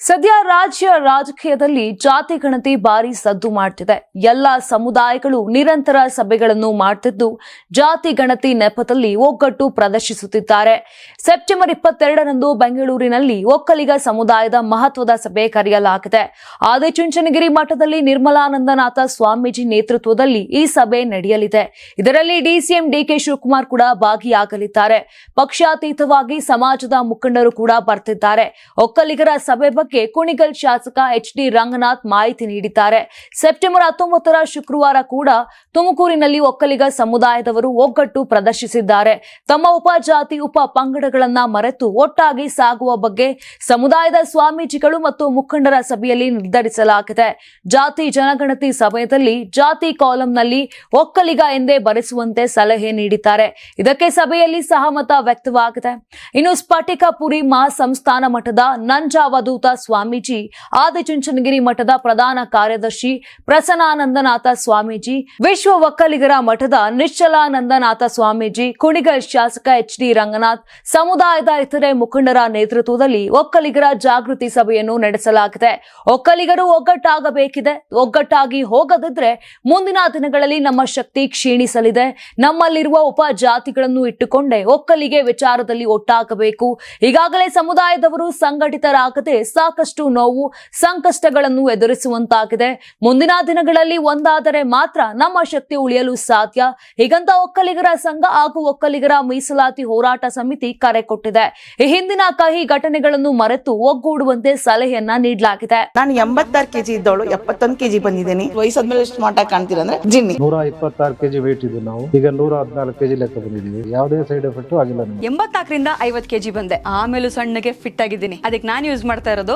ಸದ್ಯ ರಾಜ್ಯ ರಾಜಕೀಯದಲ್ಲಿ ಜಾತಿ ಗಣತಿ ಭಾರಿ ಸದ್ದು ಮಾಡ್ತಿದೆ. ಎಲ್ಲ ಸಮುದಾಯಗಳು ನಿರಂತರ ಸಭೆಗಳನ್ನು ಮಾಡ್ತಿದ್ದು ಜಾತಿ ಗಣತಿ ನೆಪದಲ್ಲಿ ಒಗ್ಗಟ್ಟು ಪ್ರದರ್ಶಿಸುತ್ತಿದ್ದಾರೆ. ಸೆಪ್ಟೆಂಬರ್ ಇಪ್ಪತ್ತೆರಡರಂದು ಬೆಂಗಳೂರಿನಲ್ಲಿ ಒಕ್ಕಲಿಗ ಸಮುದಾಯದ ಮಹತ್ವದ ಸಭೆ ಕರೆಯಲಾಗಿದೆ. ಆದಿಚುಂಚನಗಿರಿ ಮಠದಲ್ಲಿ ನಿರ್ಮಲಾನಂದನಾಥ ಸ್ವಾಮೀಜಿ ನೇತೃತ್ವದಲ್ಲಿ ಈ ಸಭೆ ನಡೆಯಲಿದೆ. ಇದರಲ್ಲಿ ಡಿಸಿಎಂ ಡಿಕೆ ಶಿವಕುಮಾರ್ ಕೂಡ ಭಾಗಿಯಾಗಲಿದ್ದಾರೆ. ಪಕ್ಷಾತೀತವಾಗಿ ಸಮಾಜದ ಮುಖಂಡರು ಕೂಡ ಬರ್ತಿದ್ದಾರೆ. ಒಕ್ಕಲಿಗರ ಸಭೆ ಕುಣಿಗಲ್ ಶಾಸಕ ಎಚ್ ಡಿ ರಂಗನಾಥ್ ಮಾಹಿತಿ ನೀಡಿದ್ದಾರೆ. ಸೆಪ್ಟೆಂಬರ್ ಹತ್ತೊಂಬತ್ತರ ಶುಕ್ರವಾರ ಕೂಡ ತುಮಕೂರಿನಲ್ಲಿ ಒಕ್ಕಲಿಗ ಸಮುದಾಯದವರು ಒಗ್ಗಟ್ಟು ಪ್ರದರ್ಶಿಸಿದ್ದಾರೆ. ತಮ್ಮ ಉಪಜಾತಿ ಉಪ ಪಂಗಡಗಳನ್ನ ಮರೆತು ಒಟ್ಟಾಗಿ ಸಾಗುವ ಬಗ್ಗೆ ಸಮುದಾಯದ ಸ್ವಾಮೀಜಿಗಳು ಮತ್ತು ಮುಖಂಡರ ಸಭೆಯಲ್ಲಿ ನಿರ್ಧರಿಸಲಾಗಿದೆ. ಜಾತಿ ಜನಗಣತಿ ಸಮಯದಲ್ಲಿ ಜಾತಿ ಕಾಲಂನಲ್ಲಿ ಒಕ್ಕಲಿಗ ಎಂದೇ ಬರೆಸುವಂತೆ ಸಲಹೆ ನೀಡಿದ್ದಾರೆ. ಇದಕ್ಕೆ ಸಭೆಯಲ್ಲಿ ಸಹಮತ ವ್ಯಕ್ತವಾಗಿದೆ. ಇನ್ನು ಸ್ಫಟಿಕಪುರಿ ಮಹಾಸಂಸ್ಥಾನ ಮಠದ ನಂಜಾವಧೂತ ಸ್ವಾಮೀಜಿ ಆದಿಚುಂಚನಗಿರಿ ಮಠದ ಪ್ರಧಾನ ಕಾರ್ಯದರ್ಶಿ ಪ್ರಸನ್ನಾನಂದನಾಥ ಸ್ವಾಮೀಜಿ, ವಿಶ್ವ ಒಕ್ಕಲಿಗರ ಮಠದ ನಿಶ್ಚಲಾನಂದನಾಥ ಸ್ವಾಮೀಜಿ ಕುಣಿಗಲ್ ಶಾಸಕ ಎಚ್ ಡಿ ರಂಗನಾಥ್, ಸಮುದಾಯದ ಇತರೆ ಮುಖಂಡರ ನೇತೃತ್ವದಲ್ಲಿ ಒಕ್ಕಲಿಗರ ಜಾಗೃತಿ ಸಭೆಯನ್ನು ನಡೆಸಲಾಗಿದೆ. ಒಕ್ಕಲಿಗರು ಒಗ್ಗಟ್ಟಾಗಬೇಕಿದೆ. ಒಗ್ಗಟ್ಟಾಗಿ ಹೋಗದಿದ್ರೆ ಮುಂದಿನ ದಿನಗಳಲ್ಲಿ ನಮ್ಮ ಶಕ್ತಿ ಕ್ಷೀಣಿಸಲಿದೆ. ನಮ್ಮಲ್ಲಿರುವ ಉಪ ಜಾತಿಗಳನ್ನು ಇಟ್ಟುಕೊಂಡೇ ಒಕ್ಕಲಿಗೆ ವಿಚಾರದಲ್ಲಿ ಒಟ್ಟಾಗಬೇಕು. ಈಗಾಗಲೇ ಸಮುದಾಯದವರು ಸಂಘಟಿತರಾಗದೆ ಸಾಕಷ್ಟು ನೋವು ಸಂಕಷ್ಟಗಳನ್ನು ಎದುರಿಸುವಂತಾಗಿದೆ. ಮುಂದಿನ ದಿನಗಳಲ್ಲಿ ಒಂದಾದರೆ ಮಾತ್ರ ನಮ್ಮ ಶಕ್ತಿ ಉಳಿಯಲು ಸಾಧ್ಯ. ಹೀಗಂತ ಒಕ್ಕಲಿಗರ ಸಂಘ ಹಾಗೂ ಒಕ್ಕಲಿಗರ ಮೀಸಲಾತಿ ಹೋರಾಟ ಸಮಿತಿ ಕರೆ ಕೊಟ್ಟಿದೆ. ಈ ಹಿಂದಿನ ಕಹಿ ಘಟನೆಗಳನ್ನು ಮರೆತು ಒಗ್ಗೂಡುವಂತೆ ಸಲಹೆಯನ್ನ ನೀಡಲಾಗಿದೆ. ನಾನು ಎಂಬತ್ತಾರು ಕೆಜಿ ಇದ್ದವಳು ಎಪ್ಪತ್ತೊಂದು ಕೆಜಿ ಬಂದಿದ್ದೀನಿ. ವಯಸ್ಸಾದ್ಮೇಲೆ ಸ್ಮಾರ್ಟ್ ಆಗಿ ಕಾಣ್ತೀರ ಅಂದ್ರೆ ಜಿನ್ನಿ. ನೂರ ಇಪ್ಪತ್ತಾರು ಕೆಜಿ ವೇಟ್ ಇದ್ದು ನಾವು. ಈಗ ನೂರ ಹದಿನಾಲ್ಕು ಕೆಜಿ ಲೆಕ್ಕ ಬಂದಿದ್ದೀವಿ. ಯಾವುದೇ ಸೈಡ್ ಎಫೆಕ್ಟ್ ಆಗಿಲ್ಲ ಎಂಬತ್ನಾಲ್ಕರಿಂದ ಐವತ್ ಕೆಜಿ ಬಂದೆ. ಆಮೇಲೆ ಸಣ್ಣಗೆ ಫಿಟ್ ಆಗಿದ್ದೀನಿ. ಅದಕ್ಕೆ ನಾನು ಯೂಸ್ ಮಾಡ್ತಾ ಇರೋದು